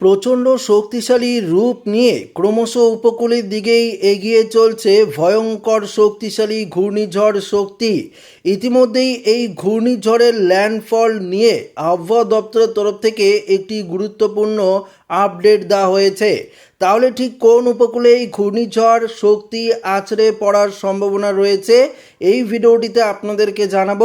প্রচণ্ড শক্তিশালী রূপ নিয়ে ক্রমশ উপকূলের দিকেই এগিয়ে চলছে ভয়ঙ্কর শক্তিশালী ঘূর্ণিঝড় শক্তি। ইতিমধ্যেই এই ঘূর্ণিঝড়ের ল্যান্ডফল নিয়ে আবহাওয়া দপ্তরের তরফ থেকে একটি গুরুত্বপূর্ণ আপডেট দেওয়া হয়েছে। তাহলে ঠিক কোন উপকূলে এই ঘূর্ণিঝড় শক্তি আছড়ে পড়ার সম্ভাবনা রয়েছে, এই ভিডিওটিতে আপনাদেরকে জানাব।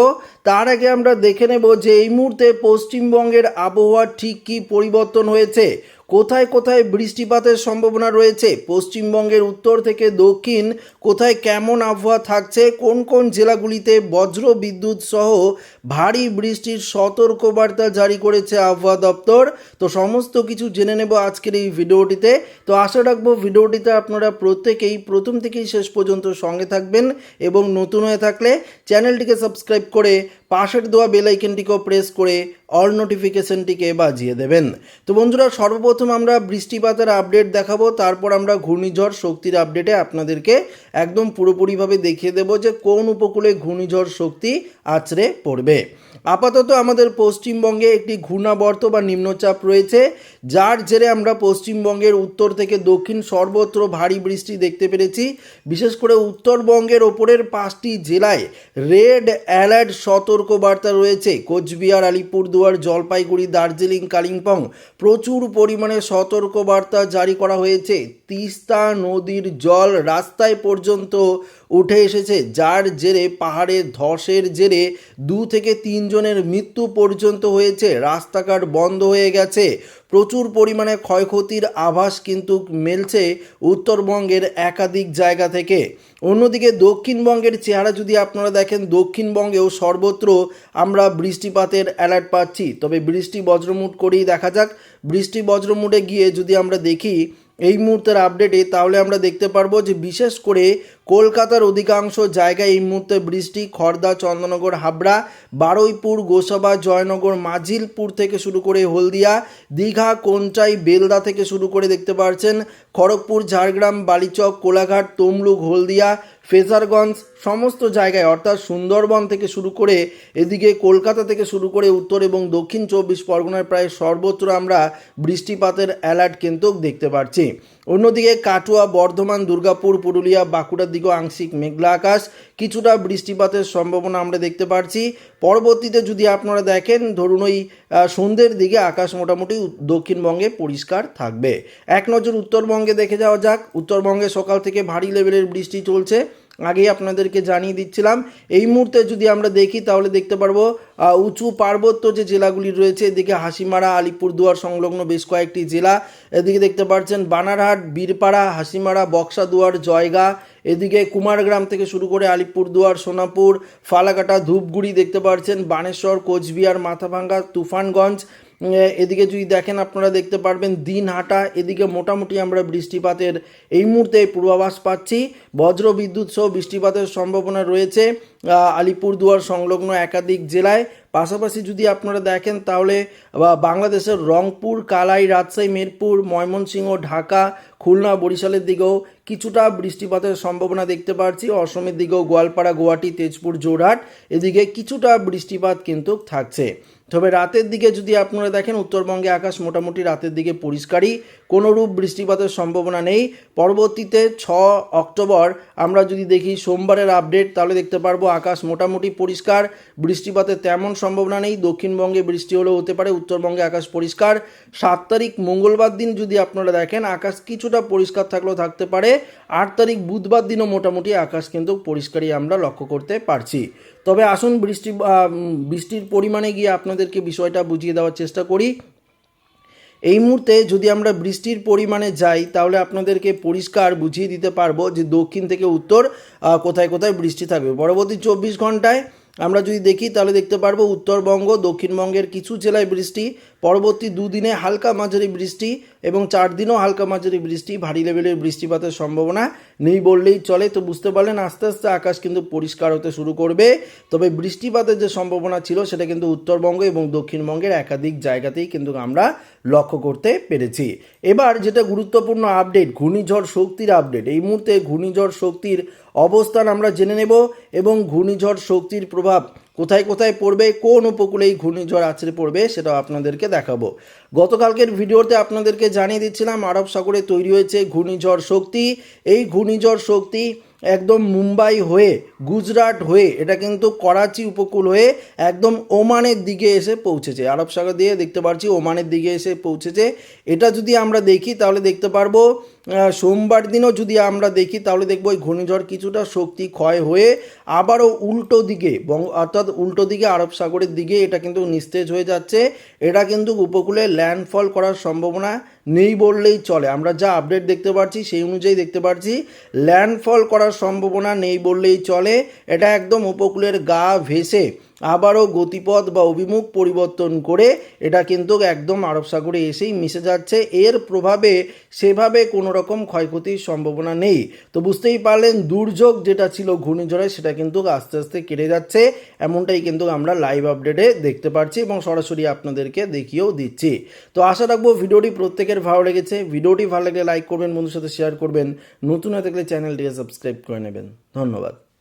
তার আগে আমরা দেখে নেব যে এই মুহূর্তে পশ্চিমবঙ্গের আবহাওয়া ঠিক কী পরিবর্তন হয়েছে। কোথায় কোথায় বৃষ্টিপাতের সম্ভাবনা রয়েছে? পশ্চিমবঙ্গের উত্তর থেকে দক্ষিণ কোথায় কেমন আবহাওয়া থাকছে? কোন কোন জেলাগুলিতে বজ্র বিদ্যুৎ সহ ভারী বৃষ্টির সতর্কবার্তা জারি করেছে আবহাওয়া দপ্তর? তো সমস্ত কিছু জেনে নেব আজকের এই ভিডিওটিতে। তো আশা রাখব ভিডিওটিতে আপনারা প্রত্যেকেই প্রথম থেকেই শেষ পর্যন্ত সঙ্গে থাকবেন এবং নতুন হয়ে থাকলে চ্যানেলটিকে সাবস্ক্রাইব করে পাশের দেওয়া বেল আইকনটিকেও প্রেস করে অল নোটিফিকেশনটিকে বাজিয়ে দেবেন। তো বন্ধুরা, সর্বপ্রথম আমরা বৃষ্টিপাতের আপডেট দেখাবো, তারপর আমরা ঘূর্ণিঝড় শক্তির আপডেটে আপনাদেরকে একদম পুরোপুরিভাবে দেখিয়ে দেবো যে কোন উপকূলে ঘূর্ণিঝড় শক্তি আছড়ে পড়বে। আপাতত আমাদের পশ্চিমবঙ্গে একটি ঘূর্ণাবর্ত বা নিম্নচাপ রয়েছে, যার জেরে আমরা পশ্চিমবঙ্গের উত্তর থেকে দক্ষিণ সর্বত্র ভারী বৃষ্টি দেখতে পেরেছি। বিশেষ করে উত্তরবঙ্গের ওপরের পাঁচটি জেলায় রেড অ্যালার্ট সতর্কবার্তা রয়েছে। কোচবিহার, আলিপুরদুয়ার, জলপাইগুড়ি, দার্জিলিং, কালিম্পং প্রচুর পরিমাণে সতর্কবার্তা জারি করা হয়েছে। তিস্তা নদীর জল রাস্তায় পর্যন্ত উঠে এসেছে। যার জেরে পাহাড়ে ধসের জেরে দু থেকে তিনজনের মৃত্যু পর্যন্ত হয়েছে। রাস্তাঘাট বন্ধ হয়ে গেছে। প্রচুর পরিমাণে ক্ষয়ক্ষতির আভাস কিন্তু মেলছে উত্তরবঙ্গের একাধিক জায়গা থেকে। অন্যদিকে দক্ষিণবঙ্গের চেহারা যদি আপনারা দেখেন, দক্ষিণবঙ্গেও সর্বত্র আমরা বৃষ্টিপাতের অ্যালার্ট পাচ্ছি। তবে বৃষ্টি বজ্রমুট করেই দেখা যাক। বৃষ্টি বজ্রমুটে গিয়ে যদি আমরা দেখি, এই মুহূর্তের আপডেটে তাহলে আমরা দেখতে পারব যে বিশেষ করে কলকাতার অধিকাংশ জায়গায় এই মুহূর্তে বৃষ্টি খড়দা চন্দননগর, হাবড়া, বারুইপুর, গোসাবা, জয়নগর মাঝিলপুর থেকে শুরু করে হলদিয়া, দীঘা কোনচাই বেলদা থেকে শুরু করে দেখতে পাচ্ছেন খড়গপুর, ঝাড়গ্রাম, বালিচক, কোলাঘাট, তমলুক, হলদিয়া ফেজারগঞ্জ সমস্ত জায়গায়, অর্থাৎ সুন্দরবন থেকে শুরু করে এদিকে কলকাতা থেকে শুরু করে উত্তর এবং দক্ষিণ চব্বিশ পরগনার প্রায় সর্বত্র আমরা বৃষ্টিপাতের অ্যালার্ট কিন্তু দেখতে পাচ্ছি অন্যদিকে কাটুয়া, বর্ধমান, দুর্গাপুর, পুরুলিয়া বাঁকুড়ার দিকেও আংশিক মেঘলা আকাশ, কিছুটা বৃষ্টিপাতের সম্ভাবনা আমরা দেখতে পাচ্ছি পরবর্তীতে যদি আপনারা দেখেন, ধরুন ওই সন্ধ্যের দিকে আকাশ মোটামুটি দক্ষিণবঙ্গে পরিষ্কার থাকবে। এক নজর উত্তরবঙ্গে দেখে যাওয়া যাক। উত্তরবঙ্গে সকাল থেকে ভারী লেভেলের বৃষ্টি চলছে। আগেই আপনাদেরকে জানিয়ে দিচ্ছিলাম, এই মুহূর্তে যদি আমরা দেখি তাহলে দেখতে পারব উঁচু পার্বত্য যে জেলাগুলি রয়েছে, এদিকে হাসিমারা, আলিপুরদুয়ার সংলগ্ন বেশ কয়েকটি জেলা, এদিকে দেখতে পাচ্ছেন বানারহাট, বীরপাড়া, হাসিমারা, বক্সাদুয়ার, জয়গা, এদিকে কুমারগ্রাম থেকে শুরু করে আলিপুরদুয়ার, সোনাপুর, ফালাকাটা, ধূপগুড়ি দেখতে পাচ্ছেন বানেশ্বর, কোচবিহার, মাথাভাঙ্গা, তুফানগঞ্জ এদিকে যদি দেখেন আপনারা দেখতে পারবেন দিন দিনহাটা এদিকে মোটামুটি আমরা বৃষ্টিপাতের এই মুহূর্তে পূর্বাভাস পাচ্ছি। বজ্র বিদ্যুৎ সহ বৃষ্টিপাতের সম্ভাবনা রয়েছে আলিপুরদুয়ার সংলগ্ন একাধিক জেলায়। পাশাপাশি যদি আপনারা দেখেন তাহলে বাংলাদেশের রংপুর, কালাই, রাজশাহী, মিরপুর, ময়মনসিংহ, ঢাকা, খুলনা, বরিশালের দিকেও কিছুটা বৃষ্টিপাতের সম্ভাবনা দেখতে পাচ্ছি অসমের দিকেও গোয়ালপাড়া, গুয়াহাটি, তেজপুর জোরহাট এদিকে কিছুটা বৃষ্টিপাত কিন্তু থাকছে। তবে রাতের দিকে যদি আপনারা দেখেন, উত্তরবঙ্গে আকাশ মোটামুটি রাতের দিকে পরিষ্কারই, কোনোরূপ বৃষ্টিপাতের সম্ভাবনা নেই। পরবর্তীতে ছ অক্টোবর আমরা যদি দেখি, সোমবারের আপডেট, তাহলে দেখতে পারব আকাশ মোটামুটি পরিষ্কার বৃষ্টিপাতের তেমন সম্ভাবনা নেই। দক্ষিণবঙ্গে বৃষ্টি হলেও হতে পারে, উত্তরবঙ্গে আকাশ পরিষ্কার। সাত তারিখ মঙ্গলবার দিন যদি আপনারা দেখেন, আকাশ কিছুটা পরিষ্কার থাকলেও থাকতে পারে। আট তারিখ বুধবার দিনও মোটামুটি আকাশ কিন্তু পরিষ্কারই আমরা লক্ষ্য করতে পারছি। তবে আসুন বৃষ্টি বৃষ্টির পরিমাণে গিয়ে আপনাদেরকে বিষয়টা বুঝিয়ে দেওয়ার চেষ্টা করি। এই মুহূর্তে যদি আমরা বৃষ্টির পরিমাণে যাই, তাহলে আপনাদেরকে পরিষ্কার বুঝিয়ে দিতে পারব যে দক্ষিণ থেকে উত্তর কোথায় কোথায় বৃষ্টি থাকবে। পরবর্তী চব্বিশ ঘন্টায় আমরা যদি দেখি, তাহলে দেখতে পারব উত্তরবঙ্গ, দক্ষিণবঙ্গের কিছু জেলায় বৃষ্টি, পরবর্তী দুদিনে হালকা মাঝারি বৃষ্টি এবং চার দিনও হালকা মাঝারি বৃষ্টি, ভারী লেভেলের বৃষ্টিপাতের সম্ভাবনা নেই বললেই চলে। তো বুঝতে পারলেন, আস্তে আস্তে আকাশ কিন্তু পরিষ্কার হতে শুরু করবে। তবে বৃষ্টিপাতের যে সম্ভাবনা ছিল, সেটা কিন্তু উত্তরবঙ্গ এবং দক্ষিণবঙ্গের একাধিক জায়গাতেই কিন্তু আমরা লক্ষ্য করতে পেরেছি। এবার যেটা গুরুত্বপূর্ণ আপডেট, ঘূর্ণিঝড় শক্তির আপডেট। এই মুহূর্তে ঘূর্ণিঝড় শক্তির অবস্থান আমরা জেনে নেব এবং ঘূর্ণিঝড় শক্তির প্রভাব কোথায় কোথায় পড়বে, কোন উপকূলে এই ঘূর্ণিঝড় আছড়ে পড়বে সেটাও আপনাদেরকে দেখাবো। গতকালকের ভিডিওতে আপনাদেরকে জানিয়ে দিচ্ছিলাম, আরব সাগরে তৈরি হয়েছে ঘূর্ণিঝড় শক্তি। এই ঘূর্ণিঝড় শক্তি একদম মুম্বাই হয়ে, গুজরাট হয়ে, এটা কিন্তু করাচি উপকূল হয়ে একদম ওমানের দিকে এসে পৌঁছেছে। আরব সাগর দিয়ে দেখতে পাচ্ছি ওমানের দিকে এসে পৌঁছেছে। এটা যদি আমরা দেখি তাহলে দেখতে পারব সোমবার দিনও যদি আমরা দেখি তাহলে দেখব ওই ঘূর্ণিঝড় কিছুটা শক্তি ক্ষয় হয়ে আবারও উল্টো দিকে, বঙ্গ, অর্থাৎ উল্টো দিকে আরব সাগরের দিকে এটা কিন্তু নিস্তেজ হয়ে যাচ্ছে। এটা কিন্তু উপকূলে ল্যান্ডফল করার সম্ভাবনা নেই বললেই চলে। আমরা যা আপডেট দেখতে পাচ্ছি সেই অনুযায়ী দেখতে পাচ্ছি ল্যান্ডফল করার সম্ভাবনা নেই বললেই চলে। এটা একদম উপকূলের গা ভেসে আবারও গতিপথ বা অভিমুখ পরিবর্তন করে এটা কিন্তু একদম আরব সাগরে এসেই মিশে যাচ্ছে। এর প্রভাবে সেভাবে কোনো রকম ক্ষয়ক্ষতির সম্ভাবনা নেই। তো বুঝতেই পারলেন, দুর্যোগ যেটা ছিল ঘূর্ণিঝড়ে সেটা কিন্তু আস্তে আস্তে কেটে যাচ্ছে। এমনটাই কিন্তু আমরা লাইভ আপডেটে দেখতে পাচ্ছি এবং সরাসরি আপনাদেরকে দেখিয়েও দিচ্ছি। তো আশা রাখব ভিডিওটি প্রত্যেকের ভালো লেগেছে। ভিডিওটি ভালো লাগলে লাইক করবেন, বন্ধুর সাথে শেয়ার করবেন। নতুন হয়ে থাকলে চ্যানেলটিকে সাবস্ক্রাইব করে নেবেন। ধন্যবাদ।